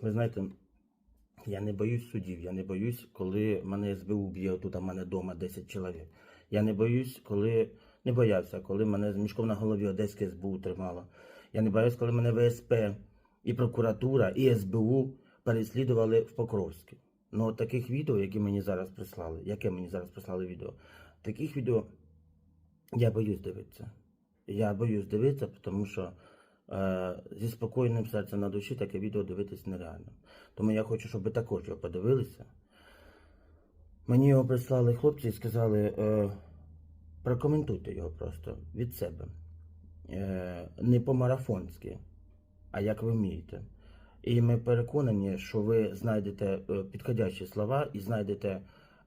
Ви знаєте, я не боюсь судів, я не боюсь, коли мене СБУ б'є тут, а мене вдома 10 чоловік. Я не боюсь, коли не боявся, коли мене з мішком на голові Одеське СБУ тримало. Я не боюсь, коли мене ВСП і прокуратура, і СБУ переслідували в Покровську. Ну, таких відео, які мені зараз прислали, яке мені зараз прислали відео, таких відео я боюсь дивитися. Я боюсь дивитися, тому що зі спокійним серцем на душі таке відео дивитись нереально. Тому я хочу, щоб ви також його подивилися. Мені його прислали хлопці і сказали, е, прокоментуйте його просто від себе. Е, не по-марафонськи, а як ви вмієте. І ми переконані, що ви знайдете е, підходящі слова і знайдете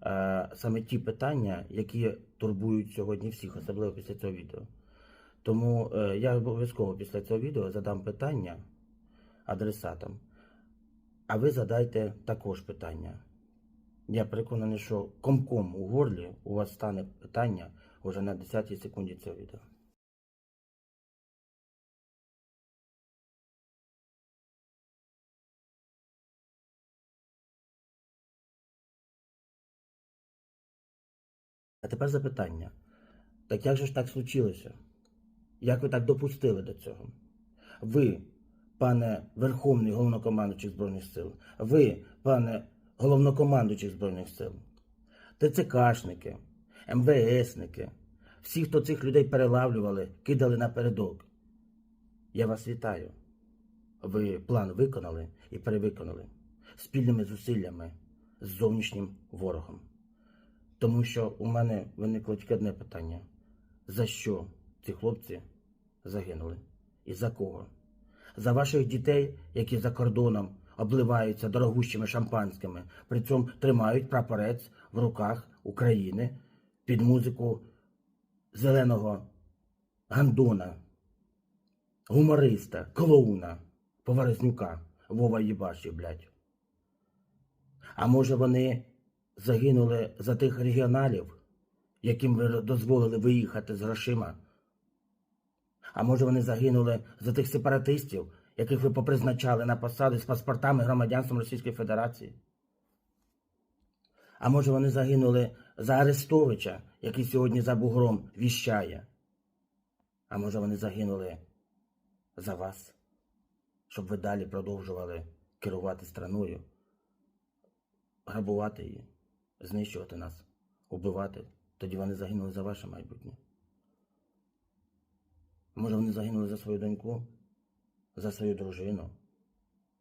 е, саме ті питання, які турбують сьогодні всіх, особливо після цього відео. Тому е, я обов'язково після цього відео задам питання адресатам, а ви задайте також питання. Я переконаний, що комком у горлі у вас стане питання вже на 10 секунді цього відео. А тепер запитання. Так як же ж так случилося? Як ви так допустили до цього? Ви, пане Верховний головнокомандуючий Збройних сил, ви, пане головнокомандуючий Збройних сил, ТЦКшники, МВСники, всі, хто цих людей перелавлювали, кидали напередок. Я вас вітаю. Ви план виконали і перевиконали спільними зусиллями з зовнішнім ворогом. Тому що у мене виникло тільки одне питання: за що ці хлопці загинули? І за кого? За ваших дітей, які за кордоном обливаються дорогущими шампанськими, при цьому тримають прапорець в руках України під музику зеленого гандона, гумориста, клоуна, поварезнюка, Вова Єбашів, блядь. А може вони загинули за тих регіоналів, яким ви дозволили виїхати з грошима? А може вони загинули за тих сепаратистів, яких ви попризначали на посади з паспортами громадянством Російської Федерації? А може вони загинули за Арестовича, який сьогодні за бугром віщає? А може вони загинули за вас, щоб ви далі продовжували керувати страною, грабувати її, знищувати нас, убивати? Тоді вони загинули за ваше майбутнє. Може, вони загинули за свою доньку, за свою дружину,